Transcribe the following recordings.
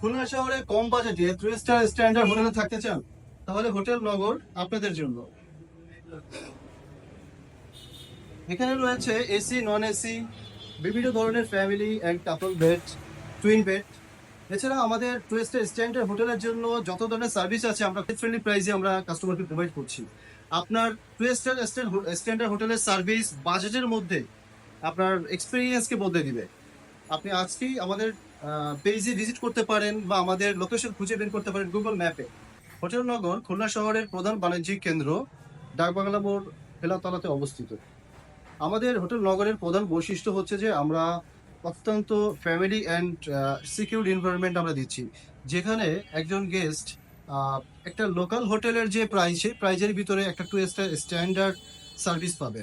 খুলনা শহরে কম বাজেটে three star standard হোটেলে থাকতে চান, তাহলে হোটেল নগর আপনাদের জন্য। এখানে রয়েছে এসি নন এসি বিভিন্ন ধরনের family and couple bed twin bed এছাড়া আমাদের টু স্টার স্ট্যান্ডার্ড হোটেলের জন্য যত ধরনের সার্ভিস আছে, আমরা ফ্রেন্ডলি প্রাইসে আমরা কাস্টমারকে প্রোভাইড করছি। আপনার টু স্টার স্ট্যান্ডার্ড হোটেলের সার্ভিস বাজেটের মধ্যে আপনার এক্সপিরিয়েন্সকে বদলে দিবে। আপনি আজকেই আমাদের পেজে ভিজিট করতে পারেন বা আমাদের লোকেশন খুঁজে বের করতে পারেন গুগল ম্যাপে হোটেল নগর, খুলনা শহরের প্রধান বাণিজ্যিক কেন্দ্র, ডাকবাংলা মোড় ফেলাতলাতে অবস্থিত। আমাদের হোটেল নগরের প্রধান বৈশিষ্ট্য হচ্ছে যে আমরা অত্যন্ত ফ্যামিলি অ্যান্ড সিকিউর এনভায়রনমেন্ট আমরা দিচ্ছি। যেখানে একজন গেস্ট একটা লোকাল হোটেলের যে প্রাইস সেই প্রাইজের ভিতরে একটা টু স্টার স্ট্যান্ডার্ড সার্ভিস পাবে।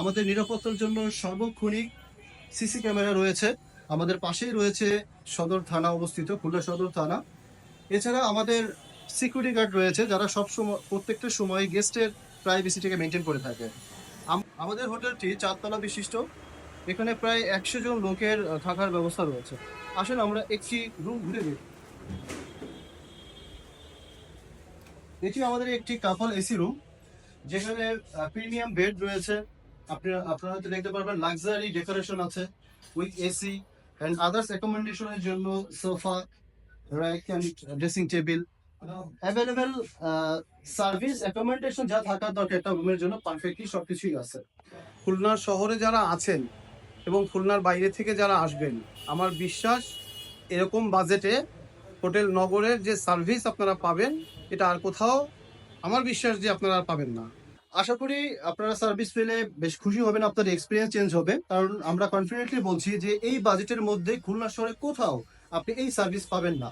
আমাদের নিরাপত্তার জন্য সর্বক্ষণিক সিসি ক্যামেরা রয়েছে। আমাদের পাশেই রয়েছে সদর থানা অবস্থিত, খুলনা সদর থানা। এছাড়া আমাদের সিকিউরিটি গার্ড রয়েছে, যারা সব সময় প্রত্যেকটা সময় গেস্টের প্রাইভেসিটাকে মেনটেন করে থাকে। আমাদের হোটেলটি চারতলা বিশিষ্ট। এখানে প্রায় একশো জন লোকের থাকার ব্যবস্থা রয়েছে। আসলে আমরা একটি রুম ঘুরে দিই এটি আমাদের একটি কাপল এসি রুম যেখানে প্রিমিয়াম বেড রয়েছে। আপনারা আপনারা দেখতে পারবেন লাক্সারি ডেকোরেশন আছে উইথ এসি অ্যান্ড আদার্স অ্যাকোমোডেশনের জন্য sofa rack and dressing table available service accommodation যা থাকার দরকার একটা রুমের জন্য পারফেক্টলি সবকিছুই আছে। খুলনা শহরে যারা আছেন এবং খুলনার বাইরে থেকে যারা আসবেন, আমার বিশ্বাস এরকম বাজেটে হোটেল নগরের যে সার্ভিস আপনারা পাবেন, এটা আর কোথাও, আমার বিশ্বাস যে আপনারা আর পাবেন না। আশা করি আপনারা সার্ভিস পেলে বেশ খুশি হবেন, আপনার এক্সপিরিয়েন্স চেঞ্জ হবে। কারণ আমরা কনফিডেন্টলি বলছি যে এই বাজেটের মধ্যে খুলনা শহরে কোথাও আপনি এই সার্ভিস পাবেন না।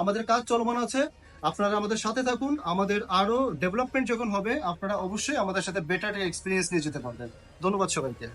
আমাদের কাজ চলমান আছে, আপনারা আমাদের সাথে থাকুন, আমাদের আরও ডেভেলপমেন্ট যখন হবে, আপনারা অবশ্যই আমাদের সাথে বেটার এক্সপিরিয়েন্স নিয়ে যেতে পারবেন। ধন্যবাদ সবাইকে।